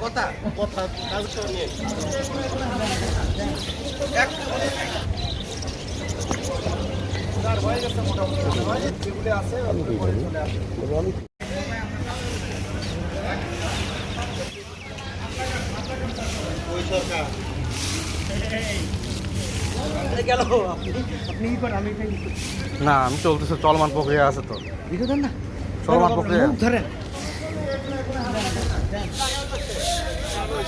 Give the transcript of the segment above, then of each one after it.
কথা কথা না আমি চলতেছে চলমান প্রক্রিয়া আছে তো। ভিডিও দেন না। চলমান প্রক্রিয়া। ধরেন এই তাড়াতাড়ি এদিকে এদিকে এদিকে এই স্যার ভালো করে আইসিরে খবর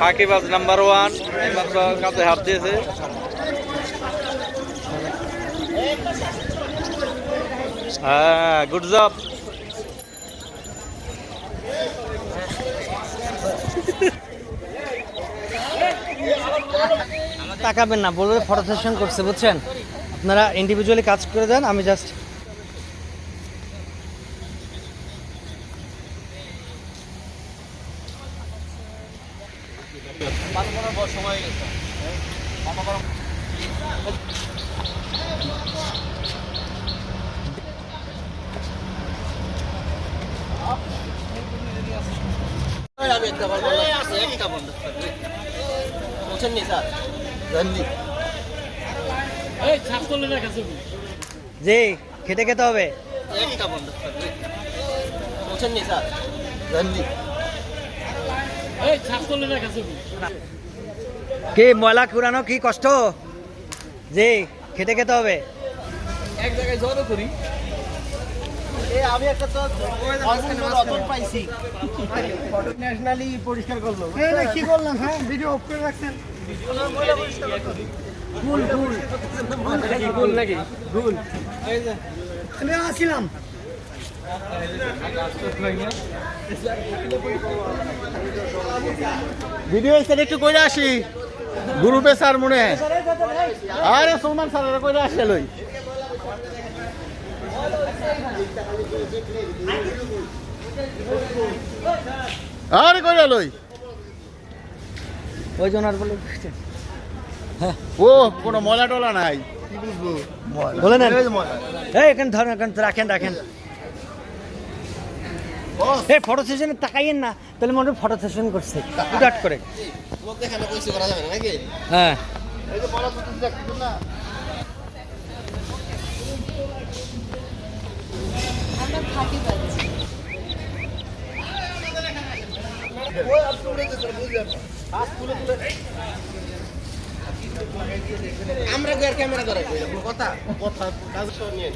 ফাঁকিবাজ নাম্বার ওয়ান এইমাত্র কাছে হাত দিয়েছে। হ্যাঁ গুড জব তাকাবেন না, বলবে ফটো সেশন করছে, বুঝছেন? আপনারা ইন্ডিভিজুয়ালি কাজ করে দেন, আমি জাস্ট আমি একটা বলব একটা বন্ধ বুঝছেন নি স্যার জানলি জি খেতে খেতে হবে। একটা বন্ধ বুঝছেন নি স্যার। জানলি কি ময়লা কুড়ানো কি কষ্ট? জি খেতে খেতে হবে। এক জায়গায় জড়ো করি। আমি একটা তো রতন পাইছি। ন্যাশনালি পরিষ্কার করল। কি করলাম হ্যাঁ ভিডিও অফ করে রাখছেন। ভুল ভুল। ভুল নাকি? ভুল। আমি আসছিলাম। ভিডিও স্যার একটু কইরা আসি। গ্রুপে স্যার মনে। আরে সলমান স্যার কইরা আসে লই। আরে কইরা লই। ওই জন্য আর বলে ও কোনো ময়লা টলা নাই। কি বুঝব? বলে না এই এখানে ধরেন এখানে রাখেন রাখেন। এই ফটো সেশনে তাকাইয়েন না তাহলে মনে হয় ফটো সেশন করছে। উদাট করে। হ্যাঁ। আমরা ক্যামেরা ধরে কথা কথা নিয়ে।